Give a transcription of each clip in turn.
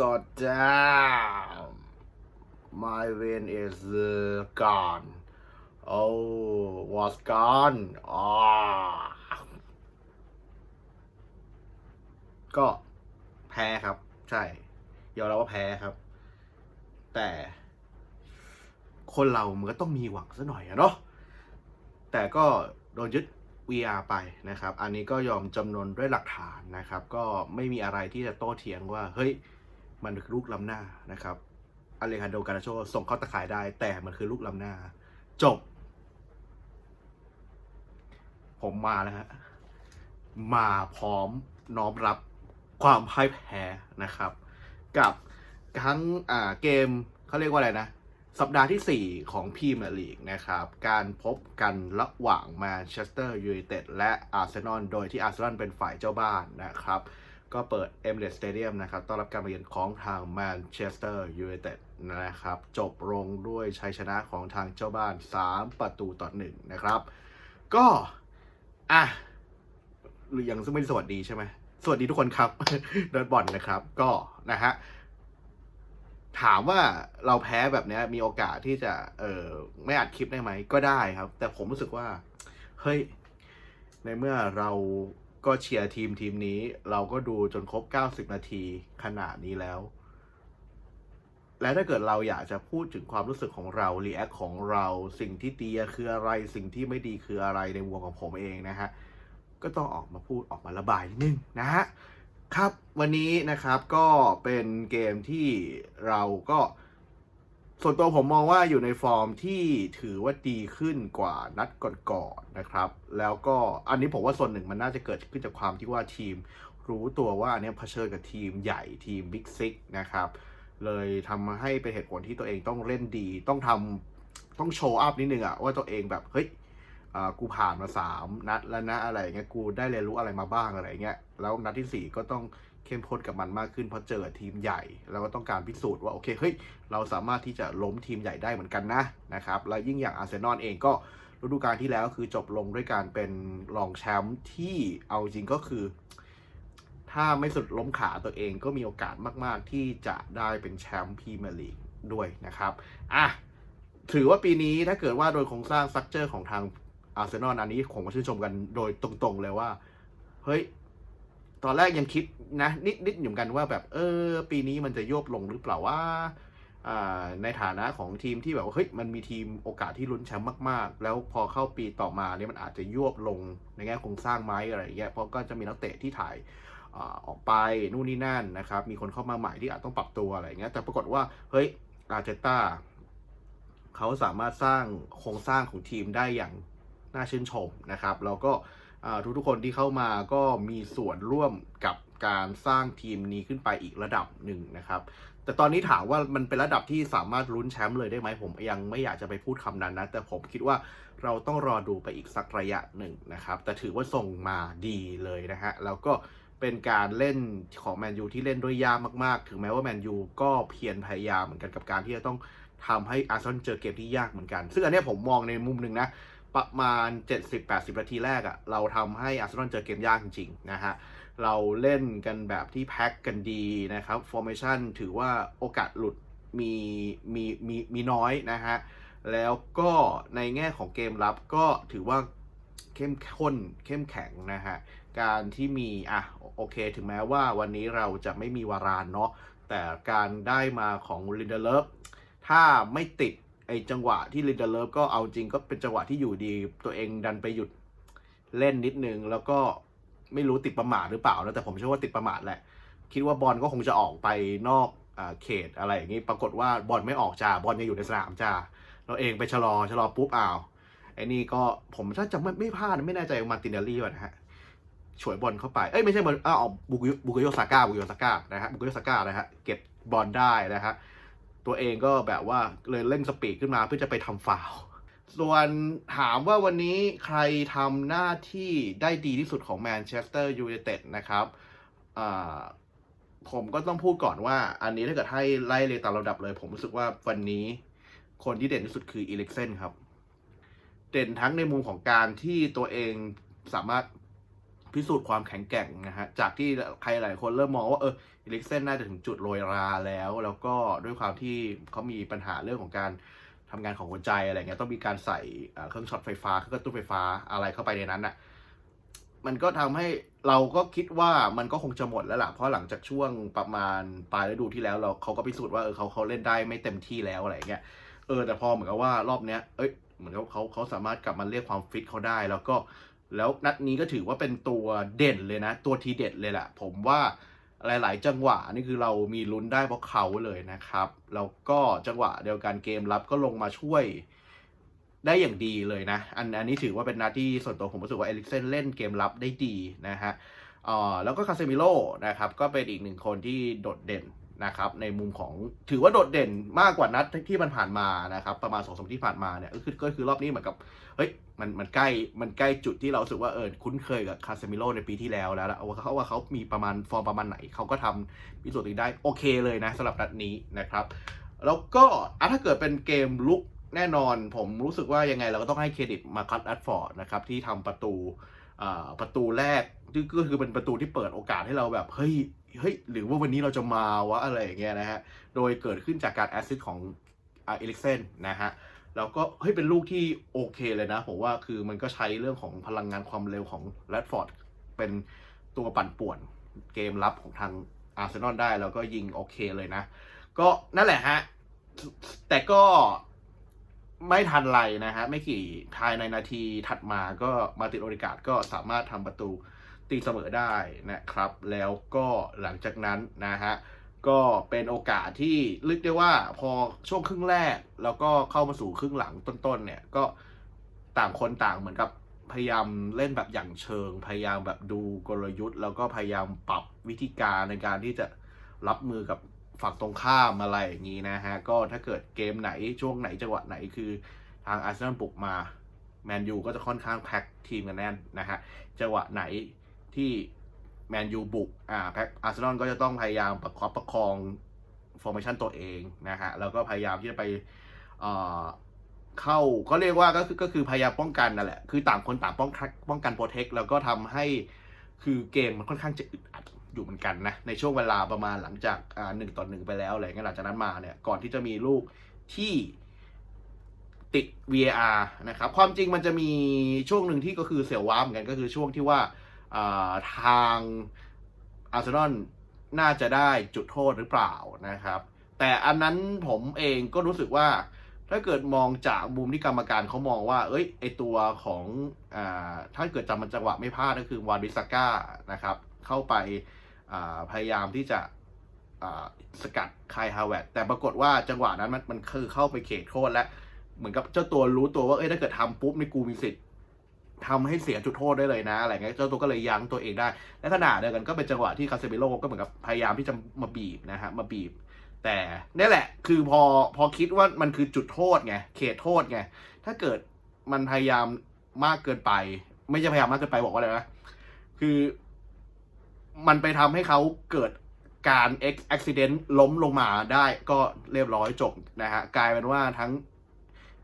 God damn my vein is uh, gone oh was gone อ๋อก็แพ้ครับ ใช่ยอมรับว่าแพ้ครับ แต่คนเรามันก็ต้องมีหวังซะหน่อยอะเนาะ แต่ก็โดนยึด VR ไปนะครับ อันนี้ก็ยอมจำนวนด้วยหลักฐานนะครับ ก็ไม่มีอะไรที่จะโต้เถียงว่า เฮ้ย มันคือลูกล้ำหน้านะครับอเลคันโดการาโชส่งเข้าตะข่ายได้ แต่มันคือลูกล้ำหน้า จบ ผมมาแล้วฮะมาพร้อมน้อมรับความพ่ายแพ้นะครับ กับทั้งอ่าเกมเขาเรียกว่าอะไรนะ สัปดาห์ที่ 4 ของพรีเมียร์ลีกนะครับ การพบกันระหว่างแมนเชสเตอร์ยูไนเต็ดและอาร์เซนอลโดยที่อาร์เซนอลเป็นฝ่ายเจ้าบ้านนะครับ ก็เปิดเอ r เ t ส s ตเดียมนะครับต้อนรับการมาเยือนของทางแมนเชสเตอร์ยูไนเต็ดนะครับ จบลงด้วยชัยชนะของทางเจ้าบ้าน 3 ประตูต่อ1นะครับ ก็ อะ หรือยังซึ่งไม่สวัสดีใช่ไหมสวัสดีทุกคนครับเดินบอลนะครับ ก็นะฮะถามว่าเราแพ้แบบนี้มีโอกาสที่จะ เออไม่อัดคลิปได้ไหม ก็ได้ครับ แต่ผมรู้สึกว่า เฮ้ย ในเมื่อเรา ก็เชียร์ทีมทีมนี้ เราก็ดูจนครบ 90 นาทีขนาดนี้แล้ว และถ้าเกิดเราอยากจะพูดถึงความรู้สึกของเรารีแอคของเราสิ่งที่ดีคืออะไรสิ่งที่ไม่ดีคืออะไรในวงของผมเองนะฮะ ก็ต้องออกมาพูดออกมาระบายนิดนึงนะฮะ ครับวันนี้นะครับก็เป็นเกมที่เราก็ ส่วนตัวผมมองว่าอยู่ในฟอร์มที่ถือว่าดีขึ้นกว่านัดก่อนๆนะครับ แล้วก็อันนี้ผมว่าส่วนหนึ่งมันน่าจะเกิดขึ้นจากความที่ว่าทีมรู้ตัวว่าอันเนี้ยเผชิญกับทีมใหญ่ทีมบิ๊กซิกนะครับ เลยทำให้เป็นเหตุผลที่ตัวเองต้องเล่นดี ต้องทำต้องโชว์อัพนิดนึงอะว่าตัวเองแบบเฮ้ยกูผ่านมาสามนัดแล้วนะอะไรเงี้ยกูได้เรียนรู้อะไรมาบ้างอะไรเงี้ยแล้วนัดที่สี่ก็ต้อง เข้มข้นกับมันมากขึ้นเพราะเจอทีมใหญ่ แล้วก็ต้องการพิสูจน์ว่าโอเคเฮ้ยเราสามารถที่จะล้มทีมใหญ่ได้เหมือนกันนะนะครับแล้วยิ่งอย่างอาร์เซนอลเองก็ฤดูกาลที่แล้วคือจบลงด้วยการเป็นรองแชมป์ที่เอาจริงก็คือ ถ้าไม่สุดล้มขาตัวเองก็มีโอกาสมาก ๆ ที่จะได้เป็นแชมป์พรีเมียร์ลีกด้วยนะครับอะถือว่าปีนี้ถ้าเกิดว่าโดยโครงสร้างสตรัคเจอร์ของทางอาร์เซนอลอันนี้ผมก็ชื่นชมกันโดยตรงๆเลยว่า เฮ้ย ตอนแรกยังคิดนะ นิดๆอยู่มกันว่าแบบเออ ปีนี้มันจะโยบลงหรือเปล่าว่าในฐานะของทีมที่แบบว่าเฮ้ยมันมีทีมโอกาสที่ลุ้นแชมป์มากๆ แล้วพอเข้าปีต่อมาเนี่ยมันอาจจะยวบลงในแง่โครงสร้างไหมอะไรอย่างเงี้ยเพราะก็จะมีนักเตะที่ถ่ายอออกไปนู่นนี่นั่นนะครับ มีคนเข้ามาใหม่ที่อาจต้องปรับตัวอะไรอย่างเงี้ยแต่ปรากฏว่าเฮ้ยอาร์เจต้าเขาสามารถสร้างโครงสร้างของทีมได้อย่างน่าชื่นชมนะครับแล้วก็ ทุกทุกๆคนที่เข้ามาก็มีส่วนร่วมกับการสร้างทีมนี้ขึ้นไปอีกระดับหนึ่งนะครับ แต่ตอนนี้ถามว่ามันเป็นระดับที่สามารถลุ้นแชมป์เลยได้ไหมผมยังไม่อยากจะไปพูดคำนั้นนะ แต่ผมคิดว่าเราต้องรอดูไปอีกสักระยะหนึ่งนะครับ แต่ถือว่าส่งมาดีเลยนะฮะ แล้วก็เป็นการเล่นของแมนยูที่เล่นด้วยยากมากๆ ถึงแม้ว่าแมนยูก็เพียรพยายามเหมือนกันกับการที่จะต้องทำให้อาร์เซนอลเจอเกมที่ยากเหมือนกัน ซึ่งอันนี้ผมมองในมุมหนึ่งนะ ประมาณ 70-80 นาทีแรกอะ่ะ เราทำให้อาร์เซนอลเจอเกมยากจริง ๆ นะฮะ เราเล่นกันแบบที่แพ็กกันดีนะครับฟอร์เมชันถือว่าโอกาสหลุดมีมีมีมีน้อยนะฮะ แล้วก็ในแง่ของเกมรับก็ถือว่าเข้มข้นเข้มแข็งนะฮะ การที่มี อะ โอเค ถึงแม้ว่าวันนี้เราจะไม่มีวารานเนาะแต่การได้มาของลินเดเลฟถ้าไม่ติด ไอจังหวะที่ลินเดเลิฟก็เอาจริงก็เป็นจังหวะที่อยู่ดี ตัวเองดันไปหยุดเล่นนิดนึง แล้วก็ไม่รู้ติดประมาทหรือเปล่านะแต่ผมเชื่อว่าติดประมาทแหละ คิดว่าบอลก็คงจะออกไปนอกอเขตอะไรอย่างนี้ปรากฏว่าบอลไม่ออกจ้าบอลยังอยู่ในสนามจ้าเราเองไปชะลอชะลอปุ๊บอ้าวไอ้นี่ก็ผมถ้าจำไม่ไม่พลาดไม่แน่ใจมาตินเดลลี่ป่ะนะฮะฉวยบอลเข้าไป เอ้ยไม่ใช่บอลอ้าวบุกบุกโยซาก้าบุกโยซาก้านะฮะบุกโยซาก้านะฮะเก็บบอลได้นะฮะ ตัวเองก็แบบว่าเลยเล่นสปีดขึ้นมาเพื่อจะไปทำฟาวส่วนถามว่าวันนี้ใครทำหน้าที่ได้ดีที่สุดของแมนเชสเตอร์ยูไนเต็ดนะครับผมก็ต้องพูดก่อนว่า อันนี้ถ้าเกิดให้ไล่เลยตามระดับเลย ผมรู้สึกว่าวันนี้คนที่เด่นที่สุดคืออีเล็กเซนครับ เด่นทั้งในมุมของการที่ตัวเองสามารถ พิสูจน์ความแข็งแกร่งนะฮะจากที่ใครหลายคนเริ่มมองว่าเออเอลิกเซนน่าจะถึงจุดโรยราแล้ว แล้วก็ด้วยความที่เขามีปัญหาเรื่องของการทำงานของหัวใจอะไรเงี้ยต้องมีการใส่เครื่องช็อตไฟฟ้าเครื่องกระตุ้นไฟฟ้าอะไรเข้าไปในนั้นน่ะมันก็ทำให้เราก็คิดว่ามันก็คงจะหมดแล้วล่ะ เพราะหลังจากช่วงประมาณปลายฤดูที่แล้ว เราเขาก็พิสูจน์ว่าเออเขาเขาเล่นได้ไม่เต็มที่แล้วอะไรเงี้ยเออแต่พอเหมือนกับว่ารอบเนี้ยเอ้ยเหมือนเขาเขาสามารถกลับมาเรียกความฟิตเขาได้ แล้วก็ แล้วนัดนี้ก็ถือว่าเป็นตัวเด่นเลยนะ ตัวทีเด็ดเลยแหละผมว่าหลาย ๆ จังหวะนี่คือเรามีลุ้นได้เพราะเขาเลยนะครับ แล้วก็จังหวะเดียวกันเกมรับก็ลงมาช่วยได้อย่างดีเลยนะ อันอันนี้ถือว่าเป็นนัดที่ส่วนตัวผมรู้สึกว่าเอลิกเซนเล่นเกมรับได้ดีนะฮะอ่อแล้วก็คาเซมิโลนะครับ ก็เป็นอีกหนึ่งคนที่โดดเด่น นะครับในมุมของถือว่าโดดเด่นมากกว่านัดที่มันผ่านมานะครับประมาณสองสามที่ผ่านมาเนี่ยก็คือก็คือรอบนี้เหมือนกับเฮ้ยมันมันใกล้มันใกล้จุดที่เราสึกว่าเออคุ้นเคยกับคาเซมิโลในปีที่แล้วแล้วว่าเขาว่าเขามีประมาณฟอร์มประมาณไหนเขาก็ทำพิสูจน์ตัวเองได้โอเคเลยนะสำหรับนัดนี้นะครับ แล้วก็อะถ้าเกิดเป็นเกมลุกแน่นอนผมรู้สึกว่ายังไงเราก็ต้องให้เครดิตมาคัตแอดฟอร์ดนะครับที่ทำประตูอ่าประตูแรกก็คือเป็นประตูที่เปิดโอกาสให้เราแบบเฮ้ย เฮ้ยหรือว่าวันนี้เราจะมาวะอะไรอย่างเงี้ยนะฮะโดยเกิดขึ้นจากการแอสซิสของอเอลิกเซนนะฮะแล้วก็เฮ้ยเป็นลูกที่โอเคเลยนะผมว่าคือมันก็ใช้เรื่องของพลังงานความเร็วของแรดฟอร์ดเป็นตัวปั่นป่วนเกมรับของทางอาร์เซนอลได้แล้วก็ยิงโอเคเลยนะ ก็นั่นแหละฮะ แต่ก็ไม่ทันไรนะฮะ ไม่กี่ทายในนาทีถัดมาก็มาติดโอริกาดก็สามารถทำประตู ตีเสมอได้นะครับ แล้วก็หลังจากนั้นนะฮะก็เป็นโอกาสที่เรียกได้ว่าพอช่วงครึ่งแรก แล้วก็เข้ามาสู่ครึ่งหลังต้นๆเนี่ยก็ต่างคนต่างเหมือนกับพยายามเล่นแบบอย่างเชิง พยายามแบบดูกลยุทธ์ แล้วก็พยายามปรับวิธีการในการที่จะรับมือกับฝั่งตรงข้ามอะไรอย่างนี้นะฮะ ก็ถ้าเกิดเกมไหนช่วงไหนจังหวะไหนคือทางอาร์เซนอลปลุกมาแมนยูก็จะค่อนข้างแพ็คทีมกันแน่นนะฮะจังหวะไหน ที่แมนยูบุกอ่าแพ็คอาร์เซนอลก็จะต้องพยายามประคับประคองฟอร์มชันตัวเองนะฮะแล้วก็พยายามที่จะไปเอ่อเข้าก็เรียกว่าก็คือก็คือพยายามป้องกันนั่นแหละคือต่างคนต่างป้องกันป้องกันโปรเทคแล้วก็ทำให้คือเกมมันค่อนข้างจะอึดอัดอยู่เหมือนกันนะในช่วงเวลาประมาณหลังจากอ่าหนึ่งต่อหนึ่งไปแล้วอะไรเงี้ยหลังจากนั้นมาเนี่ยก่อนที่จะมีลูกที่ติด VAR นะครับความจริงมันจะมีช่วงหนึ่งที่ก็คือเสียวว้าเหมือนกันก็คือช่วงที่ว่า ทางอาร์เซนอลน่าจะได้จุดโทษหรือเปล่านะครับ แต่อันนั้นผมเองก็รู้สึกว่า ถ้าเกิดมองจากมุมที่กรรมการเขามองว่า เอ้ยไอตัวของอถ้าเกิดจำมันจังหวะไม่พลาดก็คือวานบิสก้านะครับ เข้าไปพยายามที่จะสกัดคายฮาวเวตแต่ปรากฏว่าจังหวะนั้นมันมันคือเข้าไปเขตโทษและเหมือนกับเจ้าตัวรู้ตัวว่าเอ้ยถ้าเกิดทำปุ๊บในกูมีสิทธิ์ ทำให้เสียจุดโทษได้เลยนะอะไรเงี้ยเจ้าตัวก็เลยยั้งตัวเองได้และขณะเดียวกันก็เป็นจังหวะที่คาเซมิโลก็เหมือนกับพยายามที่จะมาบีบนะฮะมาบีบ แต่นี่แหละคือพอพอคิดว่ามันคือจุดโทษไงเขตโทษไงถ้าเกิดมันพยายามมากเกินไป ไม่ใช่พยายามมากเกินไปบอกว่าอะไรนะคือมันไปทำให้เขาเกิดการเอ็กซ์ซิเดนต์ล้มลงมาได้ก็เรียบร้อยจบนะฮะกลายเป็นว่าทั้ง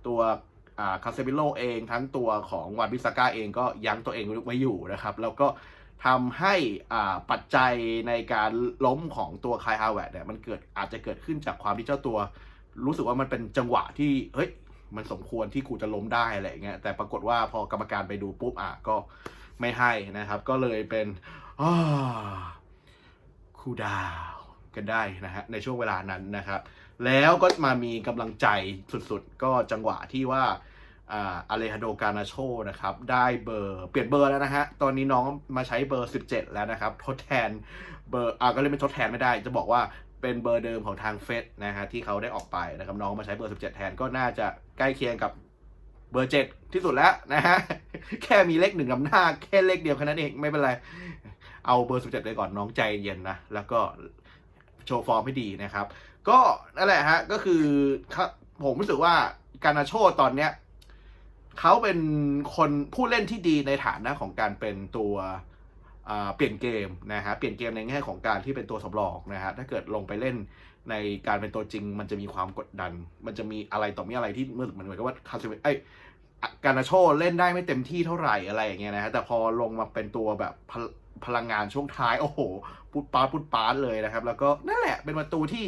ตัว คาเซมิโลเองทั้งตัวของวานบิสก้าเองก็ยั้งตัวเองไว้อยู่นะครับ แล้วก็ทำให้อ่าปัจจัยในการล้มของตัวคายฮาวเวตเนี่ยมันเกิดอาจจะเกิดขึ้นจากความที่เจ้าตัว รู้สึกว่ามันเป็นจังหวะที่เฮ้ยมันสมควรที่กูจะล้มได้อะไรอย่างเงี้ยแต่ปรากฏว่าพอกรรมการไปดูปุ๊บอะก็ไม่ให้นะครับ ก็เลยเป็นอ่าคูดาวกันได้นะฮะในช่วงเวลานั้นนะครับ แล้วก็มามีกำลังใจสุดๆ ก็จังหวะที่ว่า อาเลฮาโดกานาโชนะครับ ได้เบอร์เปลี่ยนเบอร์แล้วนะฮะ ตอนนี้น้องมาใช้เบอร์ 17 แล้วนะครับ ทดแทนเบอร์อ่าก็เลยไม่ทดแทนไม่ได้ จะบอกว่าเป็นเบอร์เดิมของทางเฟสนะฮะที่เขาได้ออกไปนะครับ น้องมาใช้เบอร์ 17 แทนก็น่าจะใกล้เคียงกับเบอร์ 7 ที่สุดแล้วนะฮะ แค่มีเลขหนึ่งลำหน้า แค่เลขเดียวแค่นั้นเองไม่เป็นไรเอาเบอร์ 17 ไปก่อนน้องใจเย็นนะ แล้วก็โชว์ฟอร์มให้ดีนะครับ ก็นั่นแหละฮะก็คือผมรู้สึกว่าการนาโชตอนเนี้ย เขาเป็นคนผู้เล่นที่ดีในฐานะของการเป็นตัวเปลี่ยนเกมนะฮะเปลี่ยนเกมในแง่ของการที่เป็นตัวสำรองนะฮะถ้าเกิดลงไปเล่นในการเป็นตัวจริง มันจะมีความกดดัน มันจะมีอะไรต่อมีอะไรที่เมื่อนเหมือนกับว่าคาเซเไอการนาโชเล่นได้ไม่เต็มที่เท่าไหร่อะไรอย่างเงี้ยนะฮะแต่พอลงมาเป็นตัวแบบพลพลังงานช่วงท้าย โอ้โหปุดปาดปุดปาดเลยนะครับ แล้วก็นั่นแหละเป็นประตูที่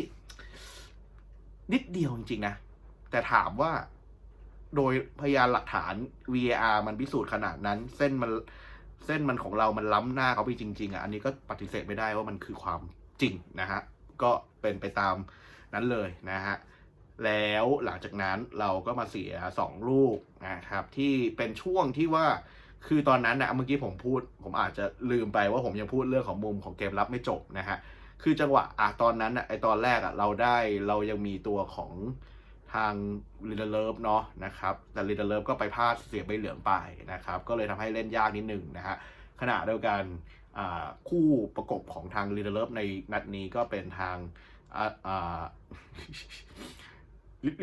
นิดเดียวจริงๆนะแต่ถามว่า โดยพยานหลักฐาน VAR มันพิสูจน์ขนาดนั้น เส้นมันเส้นมันของเรามันล้ำหน้าเขาไปจริง ๆอะอันนี้ก็ปฏิเสธไม่ได้ว่ามันคือความจริงนะฮะก็เป็นไปตามนั้นเลยนะฮะแล้วหลังจากนั้นเราก็มาเสียสองลูกนะครับที่เป็นช่วงที่ว่าคือตอนนั้นนะเมื่อกี้ผมพูด ผมอาจจะลืมไปว่าผมยังพูดเรื่องของมุมของเกมรับไม่จบนะฮะคือจังหวะอะตอนนั้นอะไอตอนแรกอะเราได้เรายังมีตัวของ ทางลิเดเลิฟเนาะนะครับแต่ลิเดเลิฟก็ไปพลาดเสียใบเหลืองไปนะครับ ก็เลยทำให้เล่นยากนิดหนึ่งนะฮะขณะเดียวกันคู่ประกบของทางลิเดเลิฟในนัดนี้ก็เป็นทาง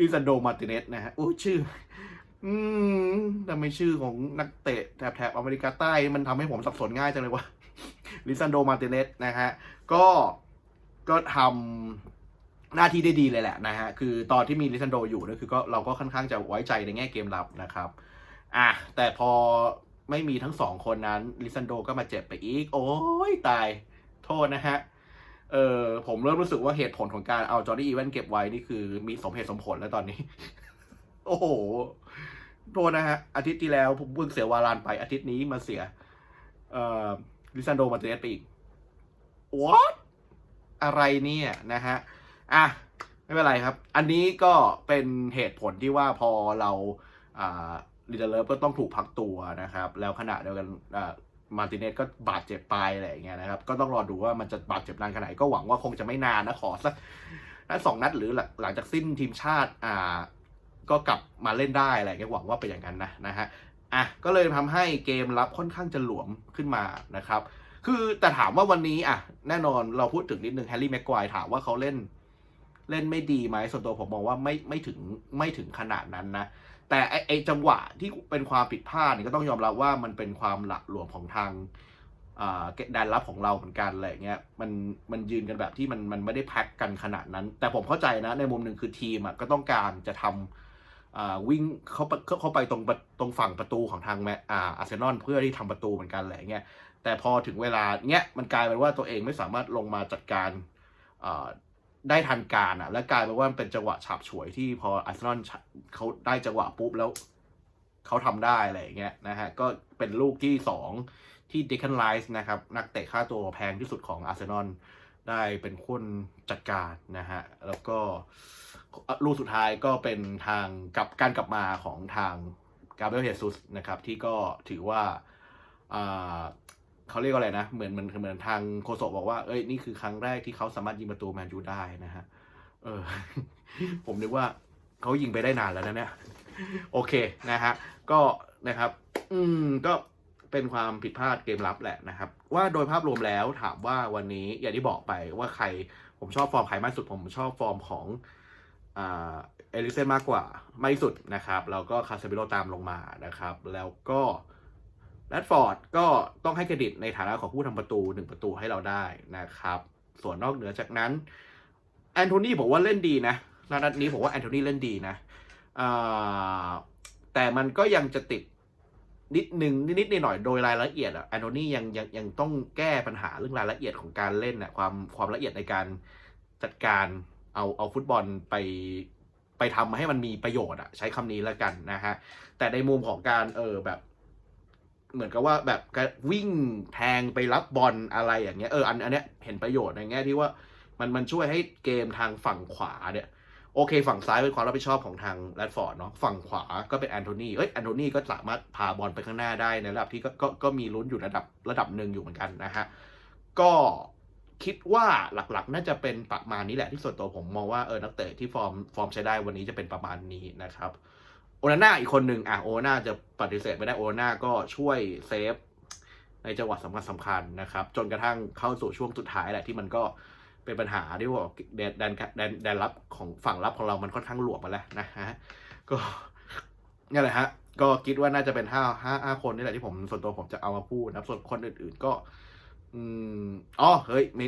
ลิซันโดมาติเนสนะฮะโอ้ชื่อ อืมแต่ไมชื่อของนักเตะแถบแถบอเมริกาใต้มันทำให้ผมสับสนง่ายจังเลยว่าลิซันโดมาติเนสนะฮะก็ก็ทำ หน้าที่ได้ดีเลยแหละนะฮะ คือตอนที่มีลิซันโดอยู่นี่คือก็เราก็ค่อนข้างจะไว้ใจในแง่เกมรับนะครับ อะ แต่พอไม่มีทั้งสองคนนั้นลิซันโดก็มาเจ็บไปอีก โอ้ยตาย โทษนะฮะ เออผมเริ่มรู้สึกว่าเหตุผลของการเอาจอร์ดี้อีเวนเก็บไว้นี่คือมีสมเหตุสมผลแล้วตอนนี้ โอ้โห โทษนะฮะ อาทิตย์ที่แล้วผมเพิ่งเสียวารานไป อาทิตย์นี้มาเสีย เอ่อลิซันโดมาเตเนสไปอีก what อะไรเนี่ยนะฮะ อะไม่เป็นไรครับ อันนี้ก็เป็นเหตุผลที่ว่าพอเราอ่าลิเดเลิฟก็ต้องถูกพักตัวนะครับ แล้วขณะเดียวกันมาร์ติเนสก็บาดเจ็บไปอะไรอย่างเงี้ยนะครับ ก็ต้องรอดูว่ามันจะบาดเจ็บนานขนาดไหนก็หวังว่าคงจะไม่นานนะขอสักนัดสองนัดหรือหลังหลังจากสิ้นทีมชาติอ่าก็กลับมาเล่นได้อะไรเงี้ยหวังว่าเป็นอย่างนั้นนะนะฮะอะก็เลยทำให้เกมรับค่อนข้างจะหลวมขึ้นมานะครับ คือแต่ถามว่าวันนี้อะแน่นอนเราพูดถึงนิดนึงแฮร์รี่แม็กควายถามว่าเขาเล่น เล่นไม่ดีไหมส่วนตัวผมมองว่าไม่ไม่ถึงไม่ถึงขนาดนั้นนะ แต่ไอไอจังหวะที่เป็นความผิดพลาดนี่ก็ต้องยอมรับว่ามันเป็นความหละหลวมของทางแดนรับของเราเหมือนกันอะไรเงี้ยมันมันยืนกันแบบที่มันมันไม่ได้แพ็กกันขนาดนั้น แต่ผมเข้าใจนะในมุมหนึ่งคือทีมอะก็ต้องการจะทำอ่าวิ่งเขาไปเข้าไปตรงตรงฝั่งประตูของทางแมอาอาร์เซนอลเพื่อที่ทำประตูเหมือนกันอะไรเงี้ยแต่พอถึงเวลาเนี้ยมันกลายเป็นว่าตัวเองไม่สามารถลงมาจัดการ ได้ทันการอะและกลายเป็นว่ามันเป็นจังหวะฉาบฉวยที่พออาร์เซนอลเขาได้จังหวะปุ๊บแล้วเขาทำได้อะไรอย่างเงี้ยนะฮะก็เป็นลูกที่สองที่ดิคันไลส์นะครับ นักเตะค่าตัวแพงที่สุดของอาร์เซนอลได้เป็นคนจัดการนะฮะ แล้วก็ลูกสุดท้ายก็เป็นทางกับการกลับมาของทางกาเบรียลเฮซุสนะครับ ที่ก็ถือว่า เขาเรียกว่าอะไรนะ เหมือนเหมือนเหมือนทางโคโซบอกว่า เอ้ยนี่คือครั้งแรกที่เขาสามารถยิงประตูแมนยูได้นะฮะ เออ ผมนึกว่าเขายิงไปได้นานแล้วนะเนี่ย โอเคนะฮะ ก็นะครับ อืม ก็เป็นความผิดพลาดเกมรับแหละนะครับ ว่าโดยภาพรวมแล้วถามว่าวันนี้อย่างที่บอกไปว่าใครผมชอบฟอร์มใครมากสุด ผมชอบฟอร์มของอ่าเอลิเซนมากกว่าไม่สุดนะครับ แล้วก็คาเซมิโลตามลงมานะครับ แล้วก็ แรดฟอร์ดก็ต้องให้เครดิตในฐานะของผู้ทำประตูหนึ่งประตูให้เราได้นะครับ ส่วนนอกเหนือจากนั้นแอนโทนีบอกว่าเล่นดีนะนัดนี้ผมว่าแอนโทนีเล่นดีนะแต่มันก็ยังจะติดนิดนึงนิดๆหน่อยโดยรายละเอียดอะแอนโทนียังยังยังต้องแก้ปัญหาเรื่องรายละเอียดของการเล่นอะความความละเอียดในการจัดการเอาเอาฟุตบอลไปไปทำให้มันมีประโยชน์อะใช้คำนี้แล้วกันนะฮะแต่ในมุมของการเออแบบ เหมือนกับว่าแบบวิ่งแทงไปรับบอลอะไรอย่างเงี้ยเอออันอันเนี้ยเห็นประโยชน์ในแง่ที่ว่ามันมันช่วยให้เกมทางฝั่งขวาเนี่ยโอเค ฝั่งซ้ายเป็นความรับผิดชอบของทางแรดฟอร์ดเนาะฝั่งขวาก็เป็นแอนโทนีเอ้ยแอนโทนีก็สามารถพาบอลไปข้างหน้าได้ในระดับที่ก็ก็ก็มีลุ้นอยู่ระดับระดับหนึ่งอยู่เหมือนกันนะฮะก็คิดว่าหลักๆ น่าจะเป็นประมาณนี้แหละที่ส่วนตัวผมมองว่าเออนักเตะที่ฟอร์มฟอร์มใช้ได้วันนี้จะเป็นประมาณนี้นะครับ โอนาน่าอีกคนหนึ่งอะโอนาน่าจะปฏิเสธไม่ได้โอนาน่าก็ช่วยเซฟในจังหวะสำคัญสำคัญนะครับ จนกระทั่งเข้าสู่ช่วงสุดท้ายแหละที่มันก็เป็นปัญหาที่ว่าแดนแดนแดนแดนรับของฝั่งรับของเรามันค่อนข้างหลวมมาแล้วนะฮะก็นี่แหละฮะก็คิดว่าน่าจะเป็นห้าห้าห้าคนนี่แหละที่ผมส่วนตัวผมจะเอามาพูดนะส่วนคนอื่น ๆ ก็ อืมอ๋อเฮ้ยมิ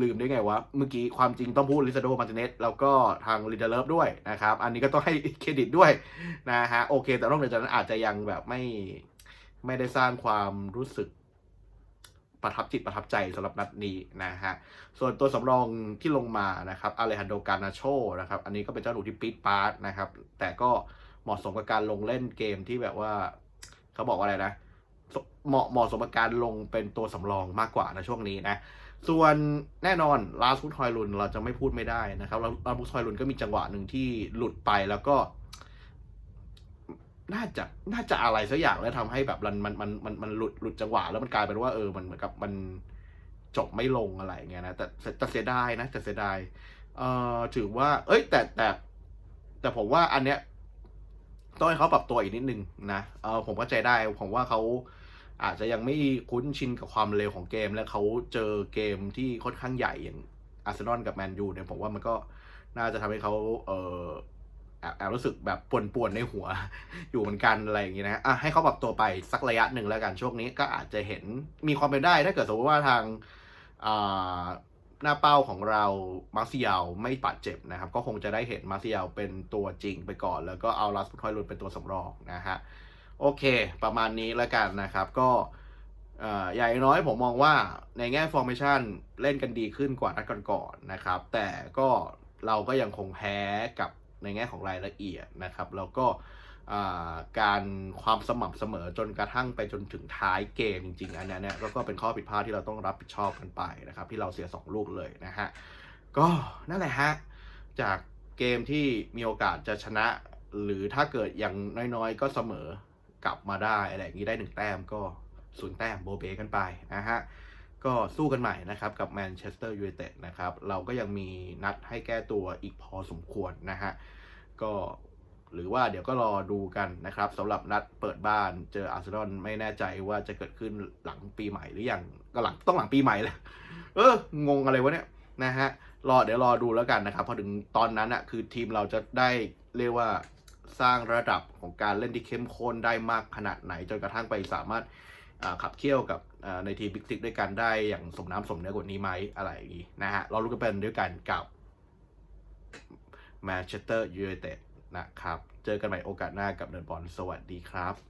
ลืมได้ไงวะ เมื่อกี้ความจริงต้องพูดลิซาโดมาร์ติเนสแล้วก็ทางลิเดเลฟด้วยนะครับ อันนี้ก็ต้องให้เครดิตด้วยนะฮะ โอเค แต่นอกเหนือจากนั้นอาจจะยังแบบไม่ไม่ได้สร้างความรู้สึกประทับจิตประทับใจสำหรับนัดนี้นะฮะ ส่วนตัวสำรองที่ลงมานะครับอเลฮันโดการนาโชนะครับ อันนี้ก็เป็นเจ้าหนูที่ปีดปาร์ตนะครับ แต่ก็เหมาะสมกับการลงเล่นเกมที่แบบว่าเขาบอกว่าอะไรนะ เหมาะเหมาะสมการลงเป็นตัวสำรองมากกว่าในช่วงนี้นะ ส่วนแน่นอนลาสุทอยลุนเราจะไม่พูดไม่ได้นะครับลาสุทอยลุนก็มีจังหวะหนึ่งที่หลุดไปแล้วก็ น่าจะน่าจะอะไรสักอย่างแล้วทำให้แบบมันมันมันมันมันหลุดหลุดจังหวะแล้วมันกลายเป็นว่าเออมันเหมือนกับมันจบไม่ลงอะไรเงี้ยนะแต่แต่เสียดายนะแต่เสียดายเอ่อถือว่า เอ้ย แต่แต่ แต่ผมว่าอันเนี้ยต้องให้เขาปรับตัวอีกนิดนึงนะเออผมก็ใจได้ผมว่าเขา อาจจะยังไม่คุ้นชินกับความเร็วของเกม และเขาเจอเกมที่ค่อนข้างใหญ่อย่างอาร์เซนอลกับแมนยูเนี่ยผมว่ามันก็น่าจะทำให้เขาเออแอบแอบรู้สึกแบบป่วนๆในหัว อยู่เหมือนกันอะไรอย่างงี้นะอะให้เขาปรับตัวไปสักระยะหนึ่งแล้วกันช่วงนี้ก็อาจจะเห็นมีความเป็นได้ถ้าเกิดสมมติว่าทางหน้าเป้าของเรามาร์เซียลไม่บาดเจ็บนะครับ ก็คงจะได้เห็นมาร์เซียลเป็นตัวจริงไปก่อน แล้วก็เอาลาสพุทอยลุนเป็นตัวสำรองนะฮะ โอเค ประมาณนี้แล้วกันนะครับ ก็เอ่อใหญ่น้อยผมมองว่าในแง่ฟอร์เมชันเล่นกันดีขึ้นกว่านัดก่อนๆนะครับ แต่ก็เราก็ยังคงแพ้กับในแง่ของรายละเอียดนะครับ แล้วก็การความสม่ำเสมอจนกระทั่งไปจนถึงท้ายเกมจริงๆ อันนี้เนี่ยก็ก็เป็นข้อผิดพลาดที่เราต้องรับผิดชอบกันไปนะครับ ที่เราเสีย 2 ลูกเลยนะฮะก็นั่นแหละฮะจากเกมที่มีโอกาสจะชนะ หรือถ้าเกิดอย่างน้อยๆ ก็เสมอ กลับมาได้อะไรอย่างนี้ได้หนึ่งแต้มก็ศูนย์แต้มโบเบกันไปนะฮะก็สู้กันใหม่นะครับกับแมนเชสเตอร์ยูไนเต็ดนะครับเราก็ยังมีนัดให้แก้ตัวอีกพอสมควรนะฮะก็หรือว่าเดี๋ยวก็รอดูกันนะครับสำหรับนัดเปิดบ้านเจออาร์เซนอลไม่แน่ใจว่าจะเกิดขึ้นหลังปีใหม่หรือยังก็หลังต้องหลังปีใหม่แหละเอองงอะไรวะเนี่ยนะฮะรอเดี๋ยวรอดูแล้วกันนะครับพอถึงตอนนั้นอะคือทีมเราจะได้เรียกว่า สร้างระดับของการเล่นที่เข้มข้นได้มากขนาดไหน จนกระทั่งไปสามารถขับเคี่ยวกับในทีมบิ๊กซิกด้วยกันได้อย่างสมน้ำสมเนื้อกว่านี้ไหมอะไรอย่างนี้นะฮะ เรารู้กันเป็นด้วยกันกับแมนเชสเตอร์ยูไนเต็ดนะครับ เจอกันใหม่โอกาสหน้ากับเดินบอลสวัสดีครับ